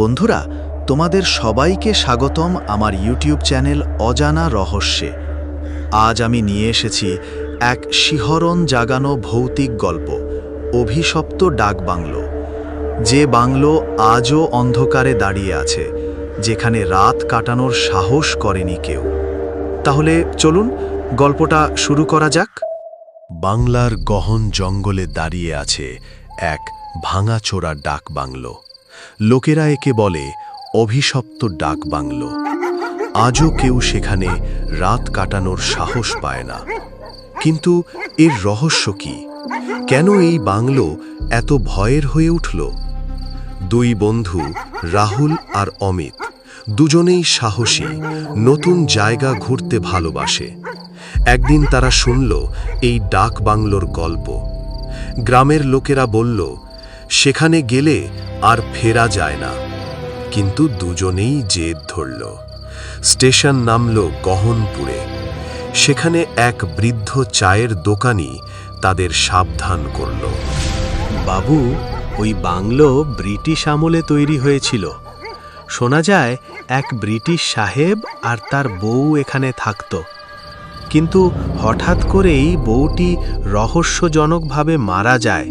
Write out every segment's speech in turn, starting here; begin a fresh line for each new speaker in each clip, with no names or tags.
বন্ধুরা, তোমাদের সবাইকে স্বাগতম আমার ইউটিউব চ্যানেল অজানা রহস্যে। আজ আমি নিয়ে এসেছি এক শিহরণ জাগানো ভৌতিক গল্প, অভিশপ্ত ডাক বাংলো। যে বাংলো আজও অন্ধকারে দাঁড়িয়ে আছে, যেখানে রাত কাটানোর সাহস করেনি কেউ। তাহলে চলুন, গল্পটা শুরু করা যাক। বাংলার গহন জঙ্গলে দাঁড়িয়ে আছে এক ভাঙাচোরা ডাক বাংলো। লোকেরা একে বলে অভিশপ্ত ডাক বাংলো। আজও কেউ সেখানে রাত কাটানোর সাহস পায় না। কিন্তু এর রহস্য কি? কেন এই বাংলো এত ভয়ের হয়ে উঠল? দুই বন্ধু, রাহুল আর অমিত, দুজনেই সাহসী, নতুন জায়গা ঘুরতে ভালোবাসে। একদিন তারা শুনল এই ডাক বাংলোর গল্প। গ্রামের লোকেরা বলল সেখানে গেলে আর ফেরা যায় না। কিন্তু দুজনেই জেদ ধরল। স্টেশন নামল গহনপুরে। সেখানে এক বৃদ্ধ চায়ের দোকানি তাদের সাবধান করল। বাবু, ওই বাংলো ব্রিটিশ আমলে তৈরি হয়েছিল। শোনা যায়, এক ব্রিটিশ সাহেব আর তার বউ এখানে থাকত। কিন্তু হঠাৎ করেই বউটি রহস্যজনকভাবে মারা যায়।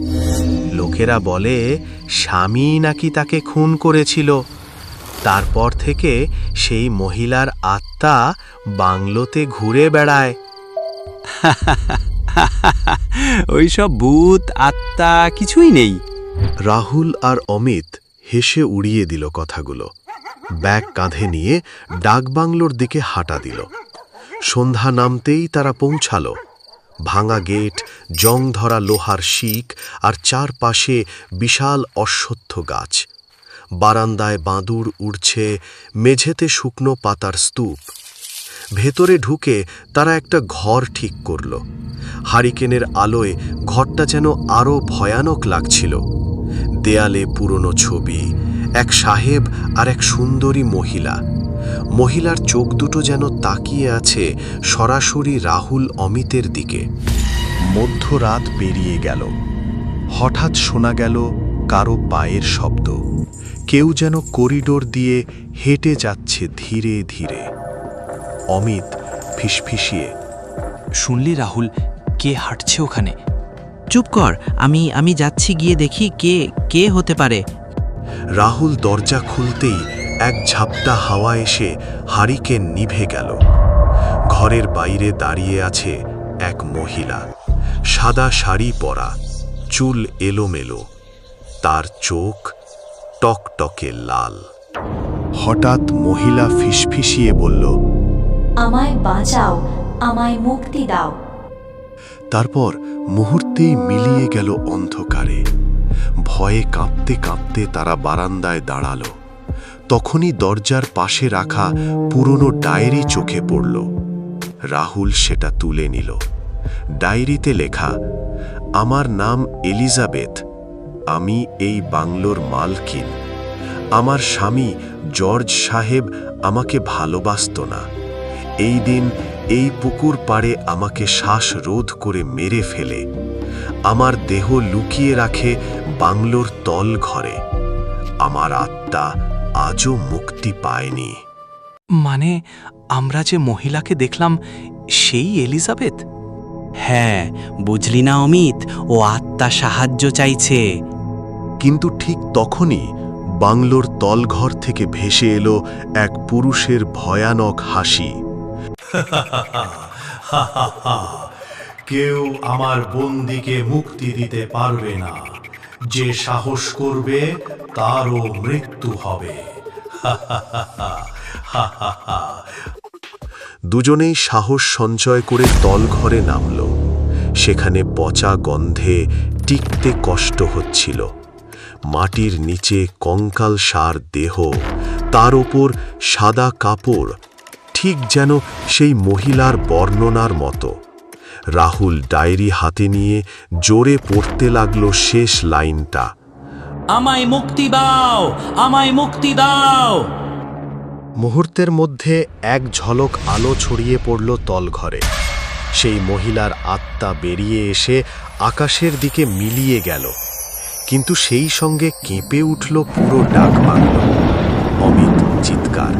লোকেরা বলে স্বামী নাকি তাকে খুন করেছিল? তারপর থেকে সেই মহিলার আত্মা বাংলোতে ঘুরে বেড়ায়।
ওইসব ভূত আত্মা কিছুই নেই।
রাহুল আর অমিত হেসে উড়িয়ে দিল কথাগুলো। ব্যাগ কাঁধে নিয়ে ডাকবাংলোর দিকে হাঁটা দিল। সন্ধ্যা নামতেই তারা পৌঁছালো। ভাঙা গেট, জং ধরা লোহার শিক আর চারপাশে বিশাল অশ্বত্থ গাছ। বারান্দায় বাঁদুর উড়ছে মেঝেতে শুকনো পাতার স্তূপ। ভেতরে ঢুকে তারা একটা ঘর ঠিক করল। হারিকেনের আলোয় ঘরটা যেন আরও ভয়ানক লাগছিল। দেয়ালে পুরনো ছবি, এক সাহেব আর এক সুন্দরী মহিলা। মহিলার চোখ দুটো যেন তাকিয়ে আছে সরাসরি রাহুল অমিতের দিকে। মধ্যরাত পেরিয়ে গেল। হঠাৎ শোনা গেল কারও পায়ের শব্দ। কেউ যেন করিডোর দিয়ে হেঁটে যাচ্ছে ধীরে ধীরে। অমিত ফিসফিসিয়ে
শুনলি রাহুল কে হাঁটছে ওখানে?
চুপ কর আমি আমি যাচ্ছি গিয়ে দেখি কে কে হতে পারে।
রাহুল দরজা খুলতেই এক ঝাপটা হাওয়া এসে হারিকেন নিভে গেল। ঘরের বাইরে দাঁড়িয়ে আছে এক মহিলা। সাদা শাড়ি পরা চুল এলোমেলো। তার চোখ টকটকে লাল। হঠাৎ মহিলা ফিসফিসিয়ে বলল
আমায় বাঁচাও আমায় মুক্তি দাও।
তারপর মুহূর্তেই মিলিয়ে গেল অন্ধকারে। ভয়ে কাঁপতে কাঁপতে তারা বারান্দায় দাঁড়াল। তখনই দরজার পাশে রাখা পুরনো ডায়েরি চোখে পড়ল। রাহুল সেটা তুলে নিল। ডায়েরিতে লেখা, আমার নাম এলিজাবেথ। আমি এই বাংলোর মালকিন। আমার স্বামী জর্জ সাহেব আমাকে ভালোবাসত না। এই দিন এই পুকুর পাড়ে আমাকে শ্বাস রোধ করে মেরে ফেলে। আমার দেহ লুকিয়ে রাখে বাংলোর তল ঘরে। আমার আত্মা আজও মুক্তি পায়নি।
মানে আমরা যে মহিলাকে দেখলাম সেই এলিজাবেথ?
হ্যাঁ বুঝলি না অমিত ও আত্মা সাহায্য চাইছে।
কিন্তু ঠিক তখনই বাংলোর তলঘর থেকে ভেসে এলো এক পুরুষের ভয়ানক হাসি।
কেউ আমার বন্দিকে মুক্তি দিতে পারবে না। যে সাহস করবে, তারও মৃত্যু হবে।
দুজনেই সাহস সঞ্চয় করে তলঘরে নামল। সেখানে পচা গন্ধে টিকতে কষ্ট হচ্ছিল। মাটির নিচে কঙ্কাল সার দেহ, তার ওপর সাদা কাপড়, ঠিক যেন সেই মহিলার বর্ণনার মতো। রাহুল ডায়েরি হাতে নিয়ে জোরে পড়তে লাগল শেষ লাইনটা।
আমায় মুক্তি দাও আমায় মুক্তি দাও।
মুহূর্তের মধ্যে এক ঝলক আলো ছড়িয়ে পড়ল তলঘরে। সেই মহিলার আত্মা বেরিয়ে এসে আকাশের দিকে মিলিয়ে গেল। কিন্তু সেই সঙ্গে কেঁপে উঠল পুরো ডাক বাংলো
চিৎকার।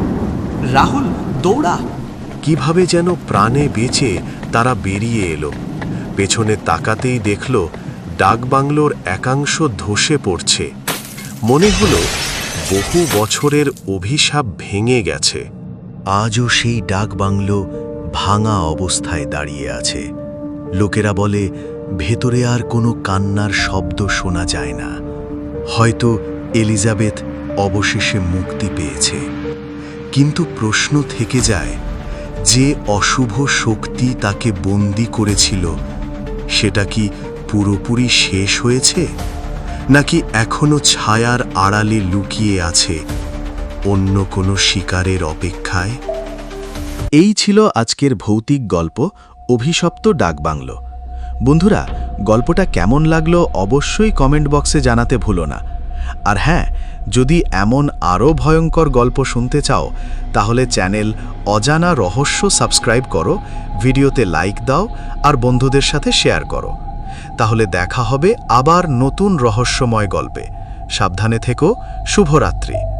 রাহুল দৌড়া।
কীভাবে যেন প্রাণে বেঁচে তারা বেরিয়ে এলো। পেছনে তাকাতেই দেখল ডাকবাংলোর একাংশ ধসে পড়ছে। মনে হলো বহু বছরের অভিশাপ ভেঙে গেছে।
আজও সেই ডাকবাংলো ভাঙা অবস্থায় দাঁড়িয়ে আছে। লোকেরা বলে, ভেতরে আর কোনো কান্নার শব্দ শোনা যায় না। হয়তো এলিজাবেথ অবশেষে মুক্তি পেয়েছে। কিন্তু প্রশ্ন থেকে যায় যে অশুভ শক্তি তাকে বন্দি করেছিল, সেটা কি পুরোপুরি শেষ হয়েছে? নাকি এখনও ছায়ার আড়ালে লুকিয়ে আছে অন্য কোনো শিকারের অপেক্ষায়? এই ছিল আজকের ভৌতিক গল্প, অভিশপ্ত ডাকবাংলো বন্ধুরা, গল্পটা কেমন লাগল অবশ্যই কমেন্ট বক্সে জানাতে ভুলো না। আর হ্যাঁ যদি এমন আরও ভয়ঙ্কর গল্প শুনতে চাও, তাহলে চ্যানেল অজানা রহস্য সাবস্ক্রাইব করো, ভিডিওতে লাইক দাও আর বন্ধুদের সাথে শেয়ার করো। তাহলে দেখা হবে আবার নতুন রহস্যময় গল্পে। সাবধানে থেকো, শুভরাত্রি।